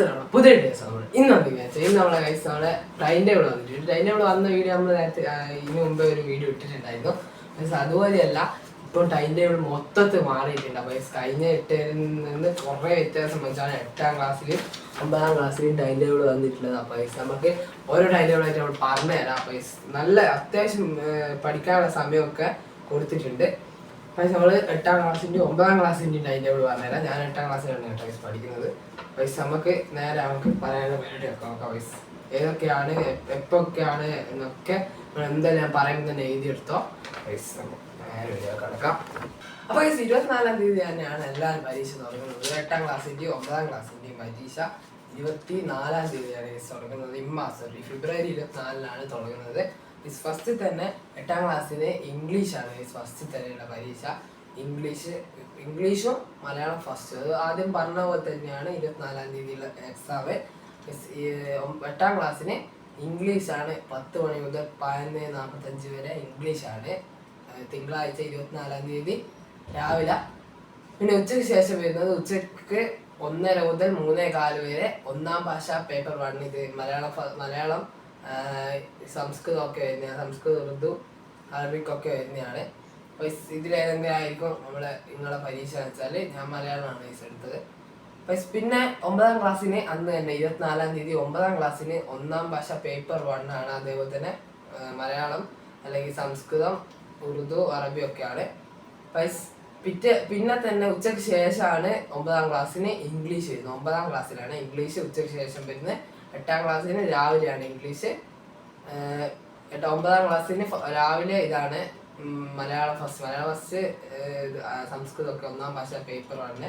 ദിവസമാണ് പുതിയ നമ്മൾ ഇന്ന് എന്തെങ്കിലും വിചാരിച്ചത് ഇന്ന് നമ്മളെ കൈസ് നമ്മളെ ടൈം ടേബിൾ വന്നിട്ടുണ്ട്. ടൈം ടേബിൾ വന്ന വീഡിയോ നമ്മൾ നേരത്തെ ഇതിന് മുമ്പേ ഒരു വീഡിയോ ഇട്ടിട്ടുണ്ടായിരുന്നു. പക്ഷേ അതുപോലെയല്ല ഇപ്പോൾ ടൈം ടേബിൾ മൊത്തത്തിൽ മാറിയിട്ടുണ്ട്. അപ്പോൾ കഴിഞ്ഞ എട്ടിൽ നിന്ന് കുറേ വ്യത്യാസം വെച്ചാണ് എട്ടാം ക്ലാസ്സിൽ ഒമ്പതാം ക്ലാസ്സിലും ടൈം ടേബിൾ വന്നിട്ടുള്ളത്. അപ്പോൾ നമുക്ക് ഓരോ ടൈം ടേബിളായിട്ട് നമ്മൾ പറഞ്ഞു തരാം അപ്പോൾ നല്ല അത്യാവശ്യം പഠിക്കാനുള്ള സമയമൊക്കെ കൊടുത്തിട്ടുണ്ട്. പക്ഷെ നമ്മൾ എട്ടാം ക്ലാസ്സിന്റെ ഒമ്പതാം ക്ലാസ്സിന്റെ ടൈം ടേബിൾ പറഞ്ഞുതരാം ഞാൻ എട്ടാം ക്ലാസ്സിലാണ് കേട്ടോ guys പഠിക്കുന്നത്. പൈസ നമുക്ക് നേരെ നമുക്ക് പറയാനുള്ള പരിപാടി ഒക്കെ നോക്കാം പൈസ ഏതൊക്കെയാണ് എപ്പോഴൊക്കെയാണ് എന്നൊക്കെ എന്താ ഞാൻ പറയുമ്പോൾ തന്നെ എഴുതിയെടുത്തോ. പൈസ നമുക്ക് നേരെ കിടക്കാം. അപ്പോൾ ഈ ഇരുപത്തിനാലാം തീയതി തന്നെയാണ് എല്ലാവരും പരീക്ഷ തുടങ്ങുന്നത്. എട്ടാം ക്ലാസ്സിന്റെയും ഒമ്പതാം ക്ലാസ്സിന്റെയും പരീക്ഷ. ഇരുപത്തി നാലാം തീയതിയാണ് തുടങ്ങുന്നത്. ഇമ്മാസം ഫെബ്രുവരി ഇരുപത്തിനാലിനാണ് തുടങ്ങുന്നത്. ഇസ് ഫസ്റ്റിൽ തന്നെ എട്ടാം ക്ലാസ്സിലെ ഇംഗ്ലീഷാണ് ഈ ഫസ്റ്റിൽ തന്നെയുള്ള പരീക്ഷ. ഇംഗ്ലീഷ് ഇംഗ്ലീഷും മലയാളം ഫസ്റ്റ് അത് ആദ്യം പറഞ്ഞ പോലെ തന്നെയാണ് ഇരുപത്തിനാലാം തീയതിയുള്ള എക്സാം എട്ടാം ക്ലാസ്സിന് ഇംഗ്ലീഷാണ് പത്ത് മണി മുതൽ പതിനൊന്ന് നാൽപ്പത്തഞ്ച് വരെ ഇംഗ്ലീഷാണ് തിങ്കളാഴ്ച ഇരുപത്തിനാലാം തീയതി രാവിലെ. പിന്നെ ഉച്ചയ്ക്ക് ശേഷം വരുന്നത് ഉച്ചയ്ക്ക് ഒന്നര മുതൽ മൂന്നേ കാൽ വരെ ഒന്നാം ഭാഷ പേപ്പർ വൺ ഇത് മലയാളം മലയാളം സംസ്കൃതം ഒക്കെ വരുന്നതാണ്. സംസ്കൃതം ഉറുദു അറബിക് ഒക്കെ വരുന്നതാണ് അപ്പോൾ ഇതിലേതെങ്കിലും ആയിരിക്കും നമ്മളെ നിങ്ങളെ പരീക്ഷ എന്ന് വെച്ചാൽ ഞാൻ മലയാളമാണ് ഈസ് എടുത്തത്. പൈസ പിന്നെ ഒമ്പതാം ക്ലാസ്സിന് അന്ന് തന്നെ ഇരുപത്തിനാലാം തീയതി ഒമ്പതാം ക്ലാസ്സിന് ഒന്നാം ഭാഷ പേപ്പർ വൺ ആണ്. അതേപോലെ തന്നെ മലയാളം അല്ലെങ്കിൽ സംസ്കൃതം ഉറുദു അറബി ഒക്കെയാണ്. പൈസ പിറ്റേ പിന്നെ തന്നെ ഉച്ചയ്ക്ക് ശേഷമാണ് ഒമ്പതാം ക്ലാസ്സിന് ഇംഗ്ലീഷ് വരുന്നത്. ഒമ്പതാം ക്ലാസ്സിലാണ് ഇംഗ്ലീഷ് ഉച്ചയ്ക്ക് ശേഷം വരുന്നത്. എട്ടാം ക്ലാസ്സിന് രാവിലെയാണ് ഇംഗ്ലീഷ്. എട്ട് ഒമ്പതാം ക്ലാസ്സിന് രാവിലെ ഇതാണ് മലയാളം ഫസ്റ്റ്. മലയാളം ഫസ്റ്റ് സംസ്കൃതമൊക്കെ ഒന്നാം ഭാഷ പേപ്പറാണ്.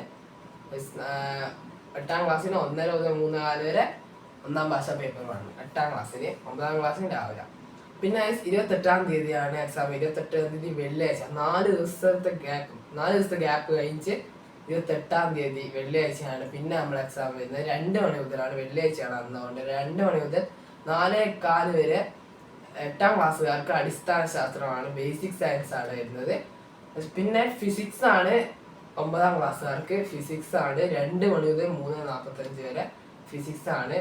എട്ടാം ക്ലാസ്സിന് ഒന്നര മുതൽ മൂന്ന് കാൽ വരെ ഒന്നാം ഭാഷ പേപ്പറാണ് എട്ടാം ക്ലാസ്സിന് ഒമ്പതാം ക്ലാസ്സിന് രാവിലെ. പിന്നെ ഇരുപത്തെട്ടാം തീയതിയാണ് എക്സാം. ഇരുപത്തെട്ടാം തീയതി വെള്ളിയാഴ്ച. നാല് ദിവസത്തെ ഗ്യാപ്പ് നാല് ദിവസത്തെ ഗ്യാപ്പ് കഴിഞ്ഞ് ഇരുപത്തെട്ടാം തീയതി വെള്ളിയാഴ്ചയാണ്. പിന്നെ നമ്മൾ എക്സാം വരുന്നത്. രണ്ട് മണി മുതലാണ് വെള്ളിയാഴ്ചയാണ് അന്നുകൊണ്ട് രണ്ട് മണി മുതൽ നാലേ കാൽ വരെ എട്ടാം ക്ലാസ്സുകാർക്ക് അടിസ്ഥാന ശാസ്ത്രമാണ്. ബേസിക് സയൻസ് ആണ് വരുന്നത്. പിന്നെ ഫിസിക്സ് ആണ് ഒമ്പതാം ക്ലാസ്സുകാർക്ക് ഫിസിക്സ് ആണ്. രണ്ട് മണി മുതൽ മൂന്ന് നാൽപ്പത്തഞ്ച് വരെ ഫിസിക്സ് ആണ്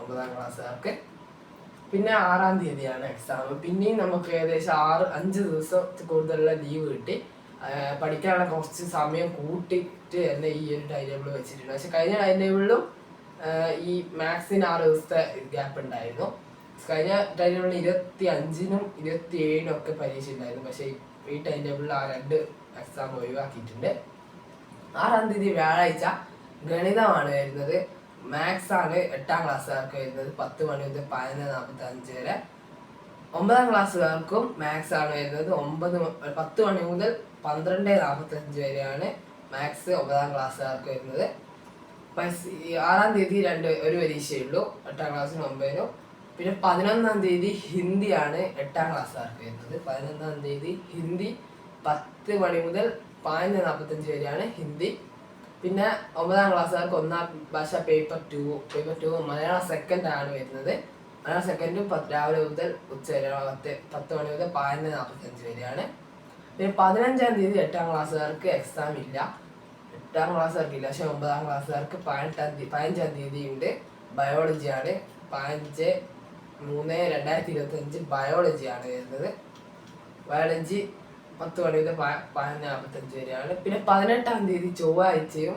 ഒമ്പതാം ക്ലാസ്സുകാർക്ക്. പിന്നെ ആറാം തീയതിയാണ് എക്സാം പിന്നെയും നമുക്ക് ഏകദേശം ആറ് അഞ്ച് ദിവസം കൂടുതലുള്ള ലീവ് കിട്ടി. പഠിക്കാനുള്ള കുറച്ച് സമയം കൂട്ടിയിട്ട് തന്നെ ഈ ഒരു ടൈം ടേബിൾ വെച്ചിട്ടുണ്ട്. പക്ഷെ കഴിഞ്ഞ ടൈം ടേബിളിലും ഈ മാത്സിന് ആറ് ദിവസത്തെ ഗ്യാപ്പ് ഉണ്ടായിരുന്നു. കഴിഞ്ഞ ടൈം ടേബിളിൽ ഇരുപത്തി അഞ്ചിനും ഇരുപത്തി ഏഴിനും ഒക്കെ പരീക്ഷ ഉണ്ടായിരുന്നു. പക്ഷെ ഈ ടൈം ടേബിളിൽ ആ രണ്ട് എക്സാം ഒഴിവാക്കിയിട്ടുണ്ട്. ആറാം തീയതി വ്യാഴാഴ്ച ഗണിതമാണ് വരുന്നത്. മാത്സ് ആണ് എട്ടാം ക്ലാസ്സുകാർക്ക് വരുന്നത്. പത്ത് മണി മുതൽ പതിനൊന്ന് നാൽപ്പത്തി അഞ്ച് വരെ. ഒമ്പതാം ക്ലാസ്സുകാർക്കും മാത്സ് ആണ് വരുന്നത്. ഒമ്പത് പത്ത് മണി മുതൽ പന്ത്രണ്ട് നാൽപ്പത്തഞ്ച് വരെയാണ് മാത്സ് ഒമ്പതാം ക്ലാസ്സുകാർക്ക് വരുന്നത്. ആറാം തീയതി രണ്ട് ഒരു പരീക്ഷയുള്ളൂ എട്ടാം ക്ലാസ്സിനും ഒമ്പതിനും. പിന്നെ പതിനൊന്നാം തീയതി ഹിന്ദിയാണ് എട്ടാം ക്ലാസ്സുകാർക്ക് വരുന്നത്. പതിനൊന്നാം തീയതി ഹിന്ദി പത്ത് മണി മുതൽ പതിനൊന്ന് നാൽപ്പത്തഞ്ച് വരെയാണ് ഹിന്ദി. പിന്നെ ഒമ്പതാം ക്ലാസ്സുകാർക്ക് ഒന്നാം ഭാഷ paper two paper two Malayalam second ആണ് വരുന്നത്. മലയാളം സെക്കൻഡും രാവിലെ മുതൽ ഉച്ച വരെ പത്ത് പത്ത് മണി മുതൽ പതിനൊന്ന് നാൽപ്പത്തഞ്ച് വരെയാണ്. പിന്നെ പതിനഞ്ചാം തീയതി എട്ടാം ക്ലാസ്സുകാർക്ക് എക്സാം ഇല്ല. എട്ടാം ക്ലാസ്സുകാർക്ക് ഇല്ല പക്ഷെ ഒമ്പതാം ക്ലാസ്സുകാർക്ക് പതിനെട്ടാം തീയതി പതിനഞ്ചാം തീയതി ഉണ്ട് ബയോളജിയാണ്. പതിനഞ്ച് മൂന്ന് രണ്ടായിരത്തി ഇരുപത്തഞ്ച് ബയോളജിയാണ് വരുന്നത്. ബയോളജി പത്ത് മണി മുതൽ പതിനഞ്ച് നാൽപ്പത്തഞ്ച് വരെയാണ്. പിന്നെ പതിനെട്ടാം തീയതി ചൊവ്വാഴ്ചയും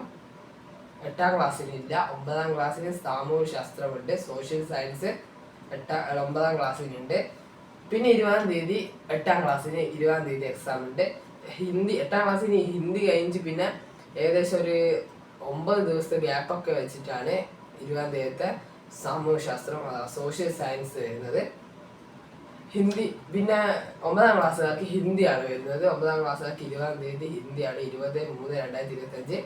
എട്ടാം ക്ലാസ്സിനില്ല ഒമ്പതാം ക്ലാസ്സിന് സാമൂഹ്യ ശാസ്ത്രമുണ്ട് സോഷ്യൽ സയൻസ് എട്ടാം ഒമ്പതാം ക്ലാസ്സിനുണ്ട് പിന്നെ ഇരുപതാം തീയതി എട്ടാം ക്ലാസ്സിന് ഇരുപതാം തീയതി എക്സാം ഉണ്ട്. ഹിന്ദി എട്ടാം ക്ലാസ്സിന് ഹിന്ദി കഴിഞ്ഞ് പിന്നെ ഏകദേശം ഒരു ഒമ്പത് ദിവസത്തെ ഗ്യാപ്പൊക്കെ വെച്ചിട്ടാണ് ഇരുപതാം തീയതിയത്തെ സാമൂഹ്യശാസ്ത്രം സോഷ്യൽ സയൻസ് വരുന്നത്. ഹിന്ദി പിന്നെ ഒമ്പതാം ക്ലാസ്സുകാർക്ക് ഹിന്ദിയാണ് വരുന്നത്. ഒമ്പതാം ക്ലാസ്സുകാർക്ക് ഇരുപതാം തീയതി ഹിന്ദിയാണ്. ഇരുപത് മൂന്ന് രണ്ടായിരത്തി ഇരുപത്തഞ്ച്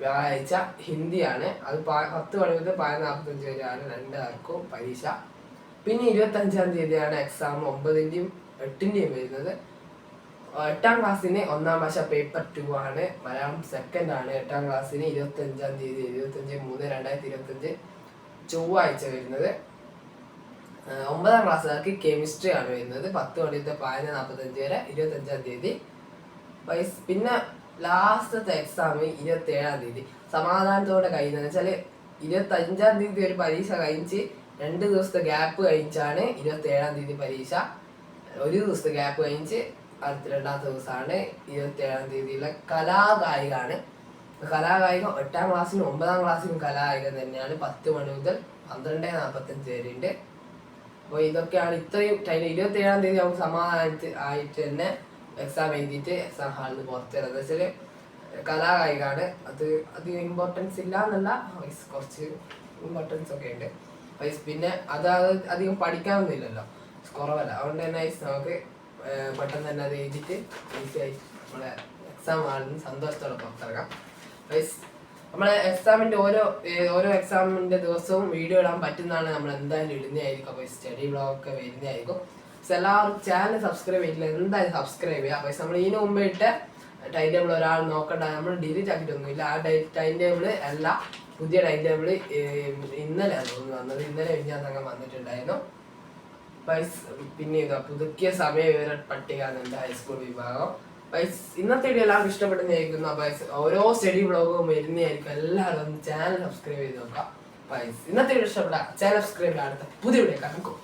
വ്യാഴാഴ്ച ഹിന്ദിയാണ്. അത് പത്ത് മണി മുതൽ പതിനാൽപ്പത്തഞ്ച് നാൽപ്പത്തഞ്ച് വരെയാണ് രണ്ടാർക്കും പരീക്ഷ പിന്നെ ഇരുപത്തഞ്ചാം തീയതിയാണ് എക്സാം ഒമ്പതിന്റെയും എട്ടിന്റെയും വരുന്നത്. എട്ടാം ക്ലാസ്സിന് ഒന്നാം ഭാഷ പേപ്പർ ടു ആണ്. മലയാളം സെക്കൻഡ് ആണ്. എട്ടാം ക്ലാസ്സിന് ഇരുപത്തഞ്ചാം തീയതി ഇരുപത്തഞ്ച് മൂന്ന് രണ്ടായിരത്തി ഇരുപത്തഞ്ച് ചൊവ്വാഴ്ച വരുന്നത്. ഒമ്പതാം ക്ലാസ്സുകാർക്ക് കെമിസ്ട്രി ആണ് വരുന്നത്. പത്ത് മണിത്തെ പതിനൊന്ന് നാൽപ്പത്തഞ്ച് വരെ ഇരുപത്തഞ്ചാം തീയതി. വയസ് പിന്നെ ലാസ്റ്റത്തെ എക്സാം ഇരുപത്തി ഏഴാം തീയതി. സമാധാനത്തോടെ കഴിയുന്നത് വെച്ചാൽ ഇരുപത്തി അഞ്ചാം തീയതി ഒരു പരീക്ഷ കഴിച്ച് രണ്ട് ദിവസത്തെ ഗ്യാപ്പ് കഴിഞ്ഞാണ് ഇരുപത്തി ഏഴാം തീയതി പരീക്ഷ. ഒരു ദിവസത്തെ ഗ്യാപ്പ് കഴിഞ്ഞ് അടുത്ത രണ്ടാമത്തെ ദിവസമാണ് ഇരുപത്തി ഏഴാം തീയതിയിലെ കലാകായികാണ് കലാകായികം എട്ടാം ക്ലാസ്സിലും ഒമ്പതാം ക്ലാസ്സിലും കലാകായികം തന്നെയാണ് പത്ത് മണി മുതൽ പന്ത്രണ്ട് നാൽപ്പത്തഞ്ച് വരെയുണ്ട് അപ്പോൾ ഇതൊക്കെയാണ് ഇത്രയും ടൈം. ഇരുപത്തി ഏഴാം തീയതി നമുക്ക് സമാധാനത്തിൽ ആയിട്ട് തന്നെ എക്സാം എഴുതിയിട്ട് എക്സാം ഹാളിൽ നിന്ന് പുറത്തുവരാം എന്താ വെച്ചാൽ കലാകായികാണ് അത് അധികം ഇമ്പോർട്ടൻസ് ഇല്ല എന്നല്ല. കുറച്ച് ഇമ്പോർട്ടൻസ് ഒക്കെ ഉണ്ട്. വയസ്സ് പിന്നെ അത് അധികം പഠിക്കാനൊന്നുമില്ലല്ലോ. കുറവല്ല. അതുകൊണ്ട് തന്നെ വൈസ് നമുക്ക് പെട്ടെന്ന് തന്നെ അത് എഴുതിയിട്ട് ആയി നമ്മളെ എക്സാം ആണെന്ന് സന്തോഷത്തോടെ പുറത്തിറങ്ങാം. വൈസ് നമ്മളെ എക്സാമിന്റെ ഓരോ ഓരോ എക്സാമിന്റെ ദിവസവും വീഡിയോ ഇടാൻ പറ്റുന്നതാണ് നമ്മൾ എന്തായാലും ഇടുന്നതായിരിക്കും. അപ്പോൾ സ്റ്റഡി ബ്ലോഗൊക്കെ വരുന്നതായിരിക്കും. പക്ഷെ എല്ലാവരും ചാനൽ സബ്സ്ക്രൈബ് ചെയ്തില്ല എന്തായാലും സബ്സ്ക്രൈബ് ചെയ്യുക പക്ഷെ നമ്മൾ ഇതിനു മുമ്പ് ഇട്ട് ടൈം ടേബിൾ ഒരാൾ നോക്കണ്ട. നമ്മൾ ഡിലീറ്റ് ആക്കിയിട്ടൊന്നുമില്ല. ആ ടൈം ടേബിൾ അല്ല. പുതിയ ടൈം ടേബിൾ ഇന്നലെ തോന്നുന്നു വന്നത്. ഇന്നലെ ഞാൻ അങ്ങ് വന്നിട്ടുണ്ടായിരുന്നു. വൈസ് പിന്നെ പുതുക്കിയ സമയ വിവര പട്ടിക എന്നുണ്ട് ഹൈസ്കൂൾ വിഭാഗം. വൈസ് ഇന്നത്തെ വീഡിയോ എല്ലാവർക്കും ഇഷ്ടപ്പെടുന്നതായിരിക്കും വൈസ് ഓരോ സ്റ്റഡി ബ്ലോഗും വരുന്നതായിരിക്കും. എല്ലാവരും ഒന്ന് ചാനൽ സബ്സ്ക്രൈബ് ചെയ്ത് നോക്കാം വൈസ് ഇന്നത്തെ വീഡിയോ ഇഷ്ടപ്പെടാം ചാനൽ സബ്സ്ക്രൈബ് അടുത്ത പുതിയ വീഡിയോ കാണും.